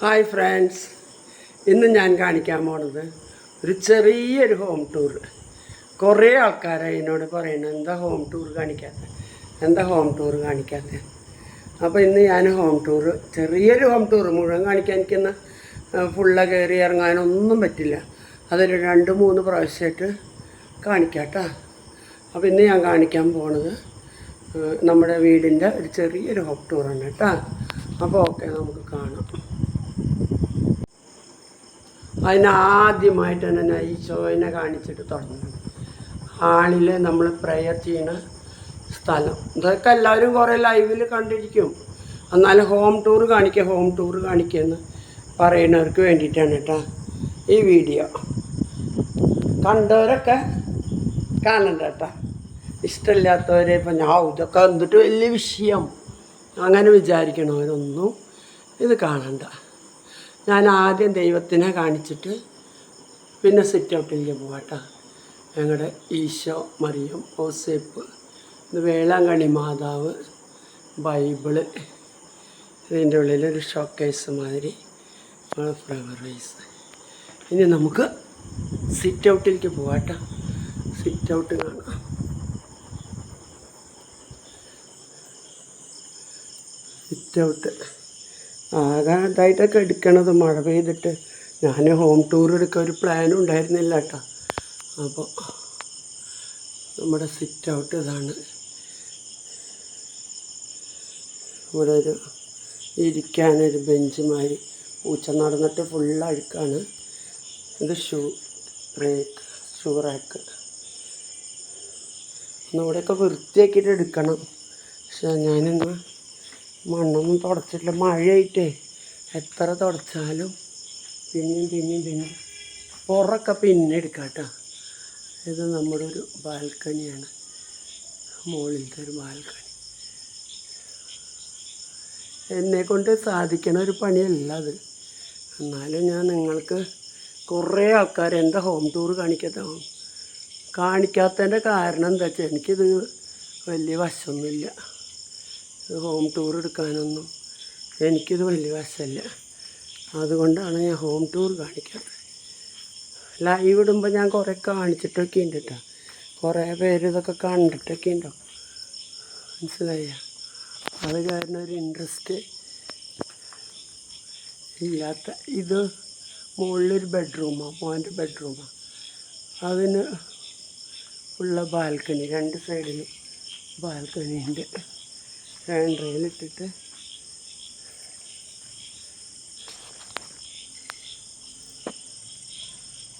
Hi friends ഇന്ന് ഞാൻ കാണിക്കാൻ പോണത് ഒരു ചെറിയൊരു ഹോം ടൂർ കുറേ ആൾക്കാരായി എന്നോട് പറയുന്നത് എന്താ ഹോം ടൂർ കാണിക്കാത്ത? എന്താ ഹോം ടൂർ കാണിക്കാത്ത? അപ്പോൾ ഇന്ന് ഞാൻ ഹോം ടൂർ ചെറിയൊരു ഹോം ടൂർ മുഴുവൻ കാണിക്കാൻ എനിക്കുന്ന ഫുള്ള കയറി ഇറങ്ങാനൊന്നും പറ്റില്ല. അതൊരു രണ്ട് മൂന്ന് പ്രാവശ്യമായിട്ട് കാണിക്കാട്ടോ. അപ്പോൾ ഇന്ന് ഞാൻ കാണിക്കാൻ പോണത് നമ്മുടെ വീടിന്റെ ഒരു ചെറിയൊരു ഹോം ടൂറാണ് കേട്ടോ. അപ്പോൾ ഓക്കെ നമുക്ക് കാണാം. അതിനാദ്യമായിട്ട് തന്നെ ഞാൻ ഈശോയിനെ കാണിച്ചിട്ട് തുടങ്ങുന്നത് ഹാളിൽ നമ്മൾ പ്രയർ ചെയ്യുന്ന സ്ഥലം. ഇതൊക്കെ എല്ലാവരും കുറേ ലൈവിൽ കണ്ടിരിക്കും. എന്നാലും ഹോം ടൂർ കാണിക്കുക ഹോം ടൂർ കാണിക്കുക എന്ന് പറയുന്നവർക്ക് വേണ്ടിയിട്ടാണ് കേട്ടോ ഈ വീഡിയോ കണ്ടവരൊക്കെ കാണണ്ട കേട്ടോ. ഇഷ്ടമില്ലാത്തവരെ ഇപ്പം ഞാൻ ഇതൊക്കെ എന്നിട്ട് വലിയ വിഷയം. അങ്ങനെ വിചാരിക്കണവരൊന്നും ഇത് കാണണ്ട. ഞാൻ ആദ്യം ദൈവത്തിനെ കാണിച്ചിട്ട് പിന്നെ സിറ്റ് ഔട്ടിലേക്ക് പോകട്ടെ ഞങ്ങളുടെ ഈശോ മറിയം ഓസേപ്പ് വേളാങ്കണ്ണി മാതാവ് ബൈബിൾ ഇതിന്റെ ഉള്ളിലൊരു ഷോക്കേസ് മാതിരി ഫ്ലവർ റൈസ് ഇനി നമുക്ക് സിറ്റ് ഔട്ടിലേക്ക് പോവാട്ടോ സിറ്റ് ഔട്ട് കാണാം. സിറ്റ് ഔട്ട് ആകെ എടുക്കണത് മഴ പെയ്തിട്ട്. ഞാൻ ഹോം ടൂർ എടുക്കാൻ ഒരു പ്ലാനും ഉണ്ടായിരുന്നില്ല കേട്ടോ. അപ്പോൾ നമ്മുടെ സിറ്റ് ഔട്ട് ഇതാണ്. ഇവിടെ ഒരു ഇരിക്കാനൊരു ബെഞ്ച് മാതിരി പൂച്ച നടന്നിട്ട് ഫുൾ അഴുക്കാണ്. ഇത് ഷൂ ബ്രേക്ക് ഷൂ റാക്ക് ഒന്നുകൂടെയൊക്കെ വൃത്തിയാക്കിയിട്ട് എടുക്കണം. പക്ഷേ ഞാനിന്ന് മണ്ണൊന്നും തുടച്ചിട്ടില്ല. മഴയായിട്ടേ എത്ര തുടച്ചാലും പിന്നെയും പിന്നെയും പിന്നെയും പുറമൊക്കെ പിന്നെ എടുക്കാം കേട്ടോ ഇത് നമ്മുടെ ഒരു ബാൽക്കണിയാണ്. മുകളിലത്തെ ഒരു ബാൽക്കണി. എന്നെ കൊണ്ട് സാധിക്കണ ഒരു പണിയല്ല അത്. എന്നാലും ഞാൻ നിങ്ങൾക്ക് കുറേ ആൾക്കാർ എന്റെ ഹോം ടൂർ കാണിക്കാത്ത കാണിക്കാത്തതിന്റെ കാരണം എന്താ വെച്ചാൽ എനിക്കിത് വലിയ വശമൊന്നുമില്ല. ഹോം ടൂർ എടുക്കാനൊന്നും എനിക്കിത് വലിയ വശമല്ല. അതുകൊണ്ടാണ് ഞാൻ ഹോം ടൂർ കാണിക്കാത്തത്. ലൈവ് ഇടുമ്പോൾ ഞാൻ കുറേ കാണിച്ചിട്ടൊക്കെ ഉണ്ട് കേട്ടോ കുറേ പേര് ഇതൊക്കെ കണ്ടിട്ടൊക്കെ ഉണ്ടോ മനസ്സിലായ? അത് കാരണം ഒരു ഇൻട്രസ്റ്റ് ഇല്ലാത്ത ഇത് മുകളിലൊരു ബെഡ്റൂമാണ് മോന്റെ ബെഡ്റൂമാണ് അതിന് ഉള്ള ബാൽക്കണി രണ്ട് സൈഡിലും ബാൽക്കണി ഉണ്ട് ഹാൻഡ്രയിലിട്ടിട്ട്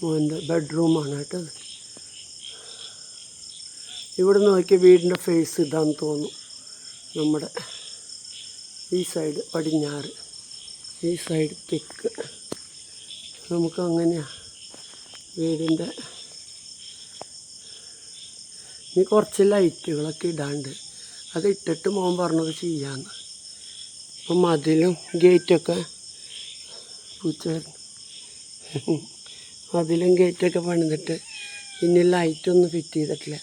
മോന്റെ ബെഡ്റൂമാണ് കേട്ടോ. അത് ഇവിടെ നോക്കിയ വീടിന്റെ ഫേസ് ഇതാന്ന് തോന്നും നമ്മുടെ ഈ സൈഡ് പടിഞ്ഞാറ് ഈ സൈഡ് തെക്ക്. നമുക്ക് അങ്ങനെയാണ് വീടിന്റെ. ഇനി കുറച്ച് ലൈറ്റുകളൊക്കെ ഇടാണ്ട് അത് ഇട്ടിട്ട് മോൻ പറഞ്ഞത് ചെയ്യാന്ന്. അപ്പം മതിലും ഗേറ്റൊക്കെ പൂച്ച വരുന്നു മതിലും ഗേറ്റൊക്കെ പണിതിട്ട് ഇനി ലൈറ്റൊന്നും ഫിറ്റ് ചെയ്തിട്ടില്ല.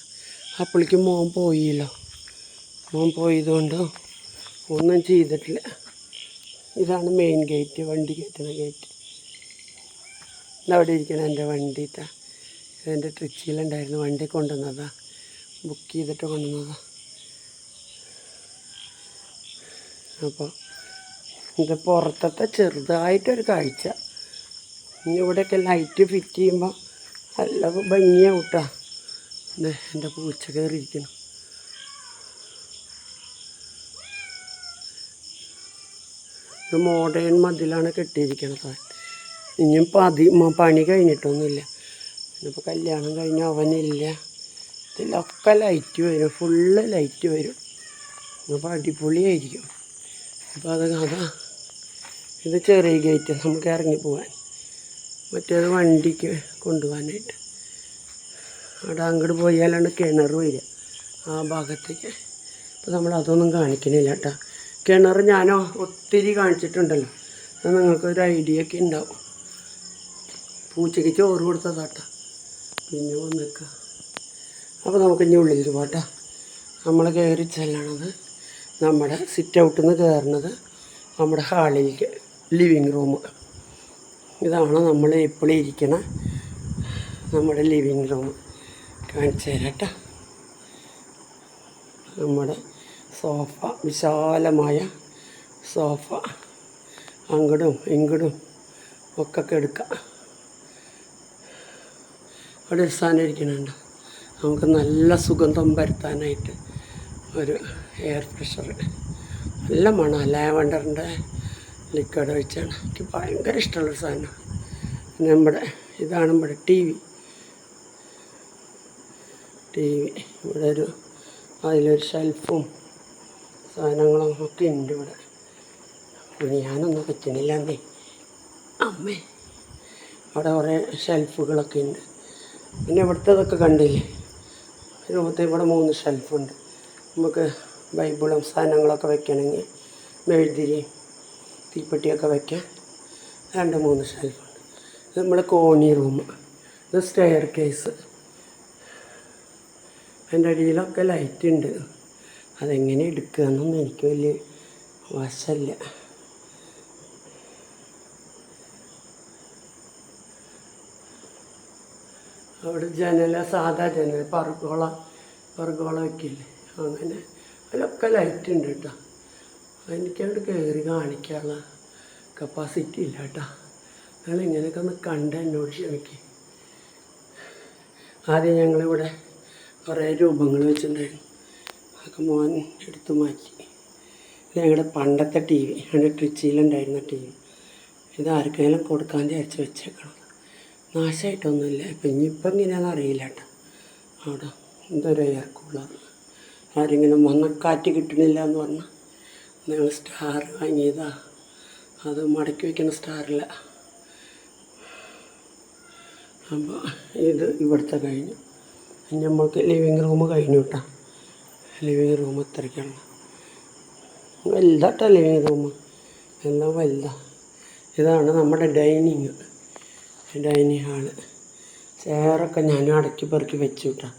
അപ്പോഴേക്കും മോൻ പോയില്ലോ. മോൻ പോയതുകൊണ്ട് ഒന്നും ചെയ്തിട്ടില്ല. ഇതാണ് മെയിൻ ഗേറ്റ് വണ്ടി കയറ്റുന്ന ഗേറ്റ് അവിടെ ഇരിക്കണം എന്റെ വണ്ടിട്ടാ എന്റെ ട്രിച്ചിയിലുണ്ടായിരുന്നു വണ്ടി കൊണ്ടുവന്നതാണ് ബുക്ക് ചെയ്തിട്ട് കൊണ്ടുവന്നതാ. അപ്പോൾ ഇത് പുറത്തത്തെ ചെറുതായിട്ടൊരു കാഴ്ച. ഇനി ഇവിടെയൊക്കെ ലൈറ്റ് ഫിറ്റ് ചെയ്യുമ്പോൾ നല്ല ഭംഗിയാണ് കൂട്ടാ എന്റെ പൂച്ച കയറിയിരിക്കുന്നു മോഡേൺ മതിലാണ് കെട്ടിയിരിക്കണത്. ഇനിയും പതി പണി കഴിഞ്ഞിട്ടൊന്നുമില്ല. ഇനിയിപ്പോൾ കല്യാണം കഴിഞ്ഞ അവനില്ല. ഇതിലൊക്കെ ലൈറ്റ് വരും. ഫുള്ള് ലൈറ്റ് വരും. അപ്പോൾ അടിപൊളിയായിരിക്കും. അപ്പോൾ അത് അതാ ഇത് ചെറിയ ഗേറ്റ് നമുക്ക് ഇറങ്ങി പോകാൻ മറ്റേത് വണ്ടിക്ക് കൊണ്ടുപോകാനായിട്ട്. അവിടെ അങ്ങോട്ട് പോയാലാണ് കിണർ വരിക ആ ഭാഗത്തേക്ക്. അപ്പോൾ നമ്മൾ അതൊന്നും കാണിക്കണില്ല കേട്ടോ. കിണർ ഞാനോ ഒത്തിരി കാണിച്ചിട്ടുണ്ടല്ലോ. അത് നിങ്ങൾക്കൊരു ഐഡിയ ഒക്കെ ഉണ്ടാവും. പൂച്ചയ്ക്ക് ചോറ് കൊടുത്തതാട്ടാ പിന്നെ വന്നേക്കാം. അപ്പോൾ നമുക്ക് ഇനി ഉള്ളിൽ പോട്ടാ നമ്മൾ കയറി ചെല്ലണത്. നമ്മുടെ സിറ്റ് ഔട്ടിൽ നിന്ന് കയറുന്നത് നമ്മുടെ ഹാളിലേക്ക് ലിവിങ് റൂം ഇതാണ് നമ്മൾ ഇപ്പോൾ ഇരിക്കണ നമ്മുടെ ലിവിങ് റൂം കാണിച്ചു തരാം നമ്മുടെ സോഫ വിശാലമായ സോഫ അങ്ങടും ഇങ്ങടും ഒക്കെ എടുക്കാം. അവിടെ ഒരു സാധനം ഇരിക്കണുണ്ട്. നമുക്ക് നല്ല സുഗന്ധം വരുത്താനായിട്ട് ഒരു എയർ ഫ്രഷർ നല്ല മണം ലാവണ്ടറിന്റെ ലിക്വിഡ് ഒഴിച്ചാണ്. എനിക്ക് ഭയങ്കര ഇഷ്ടമുള്ള സാധനം. നമ്മുടെ ഇതാണ് നമ്മുടെ ടി വി ടി വി ഇവിടെ ഒരു അതിലൊരു ഷെൽഫും സാധനങ്ങളും ഒക്കെ ഉണ്ട് ഇവിടെ. പിന്നെ ഞാനൊന്നും പറ്റുന്നില്ല എന്നേ അമ്മേ അവിടെ കുറേ ഷെൽഫുകളൊക്കെ ഉണ്ട്. പിന്നെ ഇവിടുത്തെ ഇതൊക്കെ കണ്ടില്ലേ രൂപത്തിൽ ഇവിടെ മൂന്ന് ഷെൽഫുണ്ട് നമുക്ക് ബൈബിളും സാധനങ്ങളൊക്കെ വെക്കണമെങ്കിൽ മെഴുതിരി തീപ്പെട്ടിയൊക്കെ വെക്കാൻ രണ്ട് മൂന്ന് ഷെൽഫുണ്ട്. ഇത് നമ്മൾ കോണി റൂം ഇത് സ്റ്റെയർ കേസ്. അതിന്റെ അടിയിലൊക്കെ ലൈറ്റ് ഉണ്ട്. അതെങ്ങനെ എടുക്കുക എന്നൊന്നും എനിക്ക് വലിയ വശമില്ല. അവിടെ ജനല സാധാ ജനല പർഗോള പർഗോള വയ്ക്കില്ലേ? അങ്ങനെ. അതിലൊക്കെ ലൈറ്റ് ഉണ്ട് കേട്ടോ. എനിക്കവിടെ കയറി കാണിക്കാനുള്ള കപ്പാസിറ്റി ഇല്ല കേട്ടോ. നിങ്ങൾ ഇങ്ങനെയൊക്കെ ഒന്ന് കണ്ട് എന്നോട് ക്ഷമിക്കും. ആദ്യം ഞങ്ങളിവിടെ കുറേ രൂപങ്ങൾ വെച്ചിട്ടുണ്ടായിരുന്നു. അതൊക്കെ മോൻ എടുത്തു മാറ്റി. ഞങ്ങളുടെ പണ്ടത്തെ ടി വി ഞങ്ങളുടെ ട്രിച്ചിയിലുണ്ടായിരുന്ന ടി വി ഇത് ആർക്കെങ്കിലും കൊടുക്കാൻ വിചാരിച്ച് വെച്ചേക്കണം? നാശമായിട്ടൊന്നുമില്ല ഇപ്പം ഇനിയിപ്പം എങ്ങനെയാണെന്ന് അറിയില്ല കേട്ടോ. അവിടെ എന്തൊരു എയർ കൂളർ ആരെങ്കിലും വന്ന കാറ്റ് കിട്ടണില്ല എന്ന് പറഞ്ഞാൽ ഞങ്ങൾ സ്റ്റാർ വാങ്ങിയതാ. അത് മടക്കി വയ്ക്കുന്ന സ്റ്റാറില്ല അപ്പോൾ ഇത് ഇവിടുത്തെ കഴിഞ്ഞു. നമ്മൾക്ക് ലിവിങ് റൂം കഴിഞ്ഞു കേട്ടോ ലിവിങ് റൂം ഇത്രയ്ക്കാണ് വലുതാട്ടോ ലിവിങ് റൂം എല്ലാം വലുതാണ് ഇതാണ് നമ്മുടെ ഡൈനിങ് ഡൈനിങ് ഹാൾ ചെയറൊക്കെ ഞാൻ അടക്കി പെറുക്കി വെച്ചു കേട്ടോ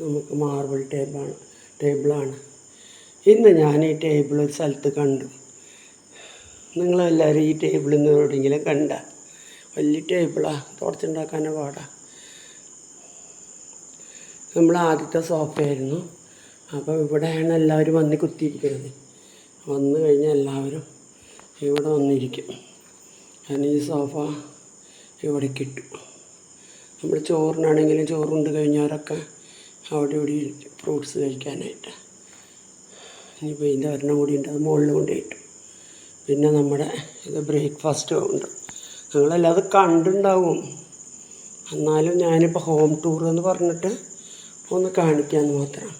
നമുക്ക് മാർബിൾ ടേബിളാണ് ടേബിളാണ് ഇന്ന് ഞാൻ ഈ ടേബിൾ ഒരു സ്ഥലത്ത് കണ്ടു. നിങ്ങളെല്ലാവരും ഈ ടേബിളിൽ നിന്ന് എവിടെയെങ്കിലും കണ്ട? വലിയ ടേബിളാണ് തുടച്ചുണ്ടാക്കാനേ പാടാ. നമ്മൾ ആദ്യത്തെ സോഫയായിരുന്നു അപ്പോൾ ഇവിടെയാണ് എല്ലാവരും വന്ന് കുത്തിയിരിക്കുന്നത്. വന്നു കഴിഞ്ഞാൽ എല്ലാവരും ഇവിടെ വന്നിരിക്കും. കാരണം ഈ സോഫ ഇവിടെ കിട്ടും നമ്മൾ ചോറിനാണെങ്കിലും ചോറുണ്ട് കഴിഞ്ഞവരൊക്കെ അവിടെ ഇവിടെ ഫ്രൂട്ട്സ് കഴിക്കാനായിട്ട്. ഇനിയിപ്പോൾ ഇതിന്റെ ഒരെണ്ണം കൂടി ഉണ്ട് അത് മുകളിൽ കൊണ്ടുപോയിട്ടു. പിന്നെ നമ്മുടെ ഇത് ബ്രേക്ക്ഫാസ്റ്റും ഉണ്ട്. നിങ്ങളെല്ലാം അത് കണ്ടുണ്ടാവും എന്നാലും ഞാനിപ്പോൾ ഹോം ടൂർ എന്ന് പറഞ്ഞിട്ട് ഒന്ന് കാണിക്കാമെന്ന് മാത്രം.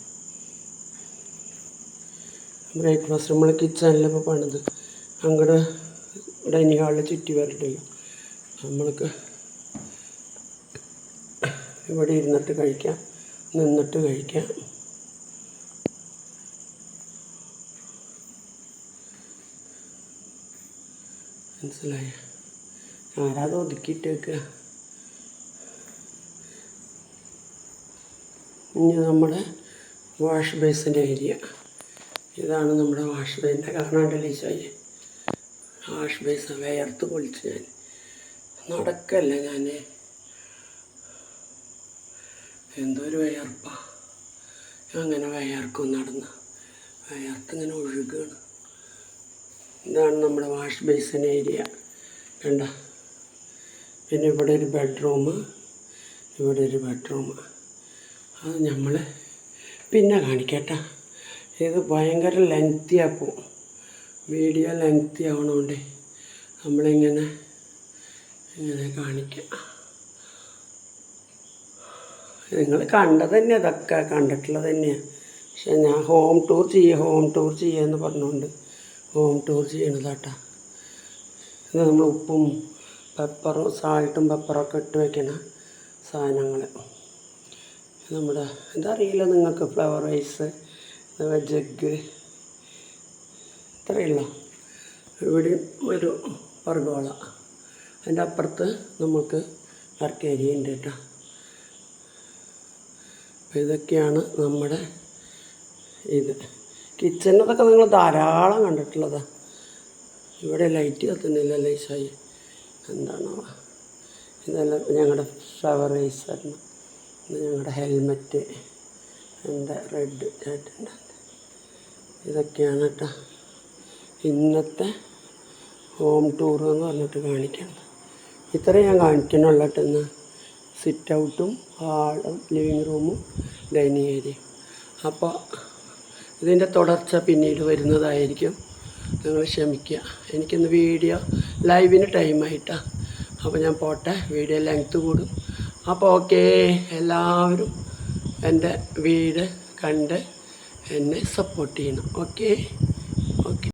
ബ്രേക്ക്ഫാസ്റ്റ് നമ്മൾ കിച്ചണിൽ ഇപ്പോൾ പണിത്. അങ്ങോട്ട് ഡൈനിങ് ഹാളിൽ ചുറ്റി വരട്ടില്ല നമ്മൾക്ക് ഇവിടെ ഇരുന്നിട്ട് കഴിക്കാം. നിന്നിട്ട് കഴിക്കാം. മനസ്സിലായ? ആരാത് ഒതുക്കിയിട്ടേക്കുക ഇനി നമ്മുടെ വാഷ് ബേസിന്റെ ഏരിയ. ഇതാണ് നമ്മുടെ വാഷ് ബേസിന്റെ കാണാണ്ടല്ലേ ഈശോയെ വാഷ് ബേസ് വേർത്ത് പൊളിച്ച് ഞാൻ. നടക്കല്ല ഞാൻ എന്തോ ഒരു വയർപ്പാ അങ്ങനെ വയർക്കും നടന്ന്. വയർത്തിങ്ങനെ ഒഴുകുകയാണ് ഇതാണ് നമ്മുടെ വാഷ് ബേസിൻ ഏരിയ. കണ്ട? പിന്നെ ഇവിടെ ഒരു ബെഡ്റൂം ഇവിടെ ഒരു ബെഡ്റൂം. അത് നമ്മൾ പിന്നെ കാണിക്കട്ടെ. ഇത് ഭയങ്കര ലെങ്തി ആക്കും വീഡിയോ ലെങ്തി ആവണോണ്ടേ നമ്മളിങ്ങനെ ഇങ്ങനെ കാണിക്കാം. നിങ്ങൾ കണ്ടത് തന്നെ ഇതൊക്കെ കണ്ടിട്ടുള്ളത് തന്നെയാണ് പക്ഷെ ഞാൻ ഹോം ടൂർ ചെയ്യുക ഹോം ടൂർ ചെയ്യുക എന്ന് പറഞ്ഞുകൊണ്ട് ഹോം ടൂർ ചെയ്യണതാട്ടാ. ഇത് നമ്മൾ ഉപ്പും പെപ്പറും സാൾട്ടും പെപ്പറൊക്കെ ഇട്ട് വയ്ക്കണ സാധനങ്ങൾ നമ്മുടെ ഇതറിയില്ല നിങ്ങൾക്ക് ഫ്ലവർ റൈസ് ജഗ് ഇത്രയുള്ള. ഇവിടെ ഒരു വർഗോള അതിന്റെ അപ്പുറത്ത് നമുക്ക് വർക്ക് ഏരിയ ഉണ്ട് കേട്ടോ. അപ്പോൾ ഇതൊക്കെയാണ് നമ്മുടെ ഇത്. കിച്ചണിനതൊക്കെ നിങ്ങൾ ധാരാളം കണ്ടിട്ടുള്ളതാണ് ഇവിടെ ലൈറ്റ് കത്തുന്നില്ല ലൈസായി എന്താണോ. ഇതെല്ലാം ഞങ്ങളുടെ ഫ്ലവർ ഇത് ഞങ്ങളുടെ ഹെൽമെറ്റ് എന്റെ റെഡ് ചേട്ടന്റെ ഇതൊക്കെയാണ് കേട്ടോ ഇന്നത്തെ ഹോം ടൂർ എന്ന് പറഞ്ഞിട്ട് കാണിക്കണം ഇത്രയും ഞാൻ കാണിക്കണുള്ളൂ കേട്ടോ സിറ്റ് ഔട്ടും ഹാളും ലിവിങ് റൂമും ഡൈനിങ് ഏരിയയും അപ്പോൾ ഇതിന്റെ തുടർച്ച പിന്നീട് വരുന്നതായിരിക്കും. നിങ്ങൾ ക്ഷമിക്കുക. എനിക്കിന്ന് വീഡിയോ ലൈവിന് ടൈമായിട്ടാണ് അപ്പോൾ ഞാൻ പോട്ടെ. വീഡിയോ ലെങ്ത്ത് കൂടും. അപ്പോൾ ഓക്കേ എല്ലാവരും എന്റെ വീട് കണ്ട് എന്നെ സപ്പോർട്ട് ചെയ്യണം. Okay okay